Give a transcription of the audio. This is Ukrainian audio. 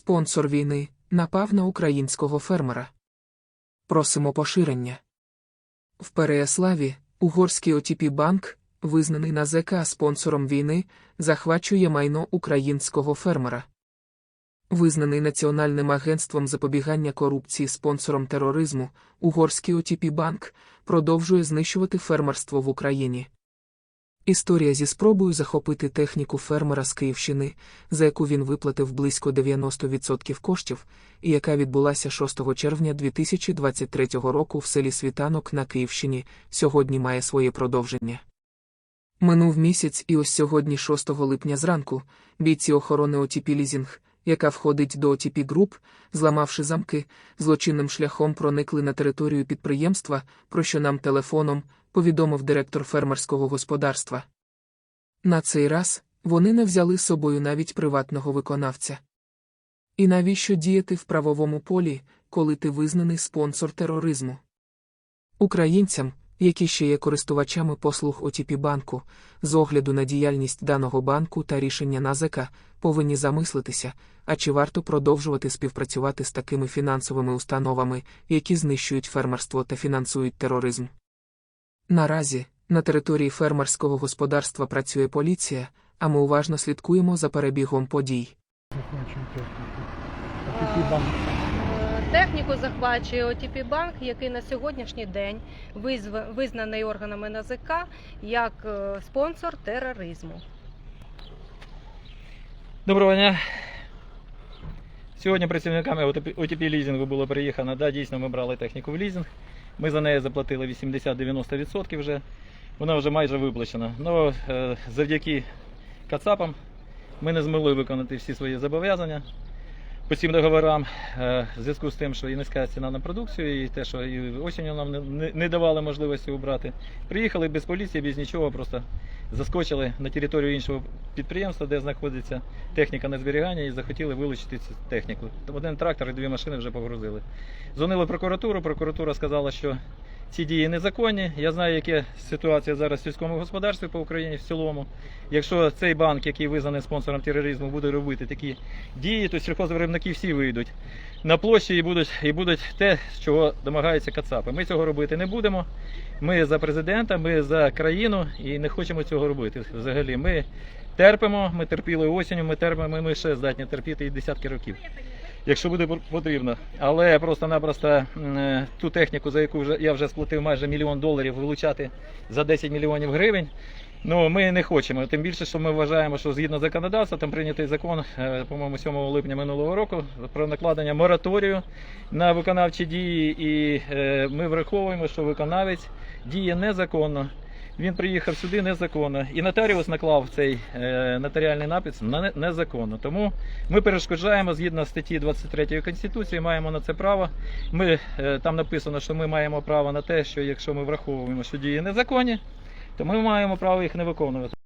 Спонсор війни напав на українського фермера. Просимо поширення. В Переяславі угорський OTP банк, визнаний на ЗК спонсором війни, захвачує майно українського фермера. Визнаний Національним агентством запобігання корупції спонсором тероризму, угорський OTP банк продовжує знищувати фермерство в Україні. Історія зі спробою захопити техніку фермера з Київщини, за яку він виплатив близько 90% коштів, і яка відбулася 6 червня 2023 року в селі Світанок на Київщині, сьогодні має своє продовження. Минув місяць і ось сьогодні, 6 липня зранку, бійці охорони Отіпілізінг, Лізінг, яка входить до ОТП Груп, зламавши замки, злочинним шляхом проникли на територію підприємства, про що нам телефоном повідомив директор фермерського господарства. На цей раз вони не взяли з собою навіть приватного виконавця. І навіщо діяти в правовому полі, коли ти визнаний спонсор тероризму? Українцям, які ще є користувачами послуг ОТП банку, з огляду на діяльність даного банку та рішення НАЗК, повинні замислитися, а чи варто продовжувати співпрацювати з такими фінансовими установами, які знищують фермерство та фінансують тероризм. Наразі на території фермерського господарства працює поліція, а ми уважно слідкуємо за перебігом подій. Техніку. Захвачує ОТП банк, який на сьогоднішній день визнаний органами НАЗК як е, спонсор тероризму. Доброго дня. Сьогодні працівниками ОТП лізінгу було приїхано. Да, дійсно, ми брали техніку в лізинг. Ми за неї заплатили 80-90% вже. Вона вже майже виплачена. Ну, е, завдяки Кацапам ми не змогли виконати всі свої зобов'язання по цим договорам. Е, В зв'язку з тим, що і низька ціна на продукцію, і те, що і осінню нам не- давали можливості убрати. Приїхали без поліції, без нічого, просто заскочили на територію іншого підприємства, де знаходиться техніка на зберігання, і захотіли вилучити цю техніку. Один трактор і дві машини вже погрузили. Дзвонили прокуратуру, прокуратура сказала, що ці дії незаконні. Я знаю, яка ситуація зараз в сільському господарстві по Україні в цілому. Якщо цей банк, який визнаний спонсором тероризму, буде робити такі дії, то сільхозвиробники всі вийдуть на площі і будуть, і будуть те, чого домагаються кацапи. Ми цього робити не будемо. Ми за президента, ми за країну і не хочемо цього робити. Взагалі, ми терпимо, ми терпіли осінню, ми терпимо, ми ще здатні терпіти і десятки років. Якщо буде потрібно, але просто-напросто е, ту техніку, за яку вже я вже сплатив майже мільйон доларів, вилучати за 10 мільйонів гривень. Ну, ми не хочемо. Тим більше, що ми вважаємо, що згідно законодавства, там прийнятий закон, е, по-моєму, 7 липня минулого року про накладення мораторію на виконавчі дії, і е, ми враховуємо, що виконавець діє незаконно. Він приїхав сюди незаконно. І нотаріус наклав цей е, нотаріальний напис на незаконно. Тому ми перешкоджаємо згідно статті 23 Конституції, маємо на це право. Ми, е, там написано, що ми маємо право на те, що якщо ми враховуємо, що дії незаконні, то ми маємо право їх не виконувати.